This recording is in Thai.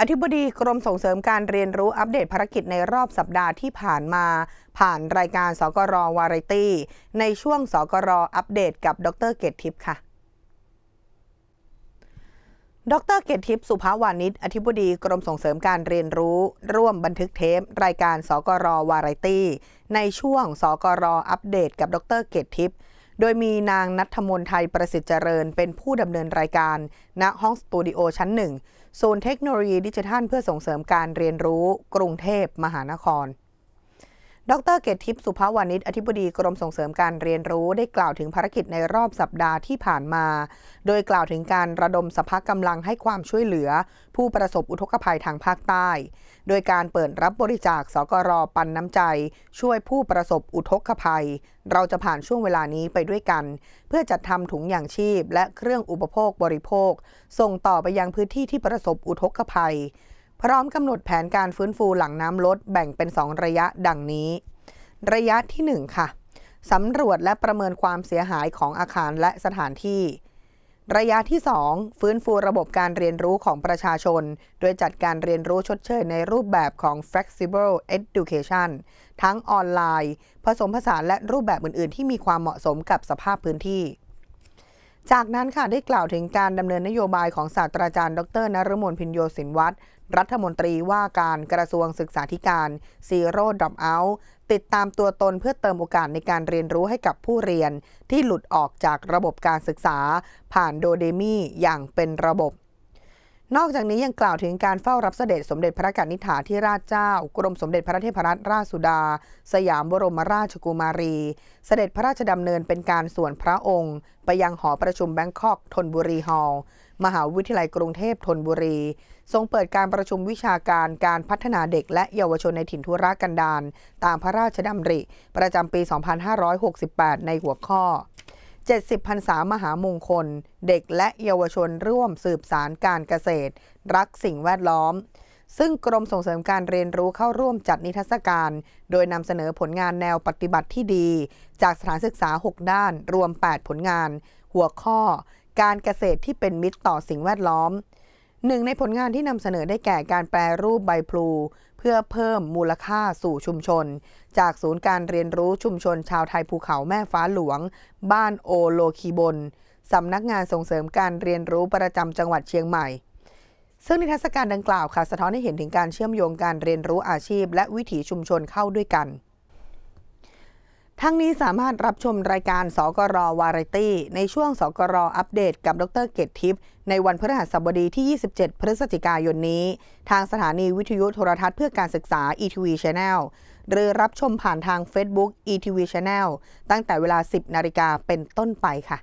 อธิบดีกรมส่งเสริมการเรียนรู้อัปเดตภารกิจในรอบสัปดาห์ที่ผ่านมา ผ่านรายการสกรวาไรตี้ ในช่วงสกรอัปเดตกับดรเกตทิพย์ค่ะดรเกตทิพย์สุภาวานิชอธิบดีกรมส่งเสริมการเรียนรู้ ร่วมบันทึกเทป รายการสกรวาไรตี้ ในช่วงสกรอัปเดตกับดรเกตทิพย์ โดยมีนางนัทมนไทยประสิทธิ์เจริญ เป็นผู้ดำเนินรายการ ณ ห้องสตูดิโอชั้นหนึ่ง โซนเทคโนโลยีดิจิทัลเพื่อส่งเสริมการเรียนรู้ กรุงเทพมหานคร ดรเกตทิพย์สุภาวานิชอธิบดีกรมส่งเสริมการเรียนรู้ได้กล่าวถึงภารกิจในรอบสัปดาห์ที่ผ่านมา โดยกล่าวถึงการระดมสภากำลังให้ความช่วยเหลือ ผู้ประสบอุทกภัยทางภาคใต้ โดยการเปิดรับบริจาคสกรปันน้ำใจ ช่วยผู้ประสบอุทกภัย เราจะผ่านช่วงเวลานี้ไปด้วยกัน เพื่อจัดทำถุงยางชีพ และเครื่องอุปโภคบริโภค ส่งต่อไปยังพื้นที่ที่ประสบอุทกภัย พร้อมกำหนดแผนการฟื้นฟูหลังน้ำลดแบ่งเป็น 2 ระยะดังนี้ ระยะที่ 1 ค่ะสำรวจและประเมินความเสียหายของอาคารและสถานที่ ระยะที่ 2 ฟื้นฟูระบบการเรียนรู้ของประชาชน โดยจัดการเรียนรู้ชดเชยในรูปแบบของ flexible education ทั้งออนไลน์ ผสมผสานและรูปแบบอื่น ๆ ที่มีความเหมาะสมกับสภาพพื้นที่ จากนั้นค่ะได้กล่าวถึงการดำเนินนโยบายของศาสตราจารย์ ดรนรมลพินโยสินวัตรรัฐมนตรีว่าการกระทรวงศึกษาธิการซีโร่ดรอปเอาติดตามตัวตนเพื่อเติมโอกาสในการเรียนรู้ให้กับผู้เรียน ที่หลุดออกจากระบบการศึกษา ผ่านโดเดมี่อย่างเป็นระบบ นอกจากนี้ยังกล่าวถึงการเฝ้ารับเสด็จสมเด็จพระกนิษฐาธิราชเจ้า กรมสมเด็จพระเทพรัตนราชสุดา สยามบรมราชกุมารี เสด็จพระราชดำเนินเป็นการส่วนพระองค์ ไปยังหอประชุมแบงคอกธนบุรีฮอลล์มหาวิทยาลัยกรุงเทพธนบุรี ทรงเปิดการประชุมวิชาการการพัฒนาเด็กและเยาวชนในถิ่นทุรกันดารตามพระราชดำริ ประจำปี 2568 ในหัวข้อ 70พรรษามหามงคล เด็กและเยาวชนร่วมสืบสารการเกษตร รักสิ่งแวดล้อม ซึ่งกรมส่งเสริมการเรียนรู้เข้าร่วมจัดนิทรรศการ โดยนำเสนอผลงานแนวปฏิบัติที่ดี จากสถานศึกษา 6 ด้าน รวม 8 ผลงาน หัวข้อ การเกษตรที่เป็นมิตรต่อสิ่งแวดล้อม หนึ่งในผลงานที่นำเสนอได้แก่การแปรรูปใบพลู เพื่อเพิ่มมูลค่าสู่ชุมชน จากศูนย์การเรียนรู้ชุมชนชาวไทยภูเขาแม่ฟ้าหลวง บ้านโอโลคีบนสำนักงานส่งเสริมการเรียนรู้ประจำจังหวัดเชียงใหม่ ซึ่งนิทรรศการดังกล่าวค่ะสะท้อนให้เห็นถึงการเชื่อมโยงการเรียนรู้อาชีพ และวิถีชุมชนเข้าด้วยกัน ทั้งนี้สามารถรับชมรายการสกรวาไรตี้ ในช่วงสกรอัปเดตกับดรเกตทิพย์ในวันพฤหัสบดีที่ 27 พฤศจิกายนนี้ ทางสถานีวิทยุโทรทัศน์เพื่อการศึกษา ETV Channel หรือรับชมผ่านทาง Facebook ETV Channel ตั้งแต่เวลา 10 นาฬิกาเป็นต้นไปค่ะ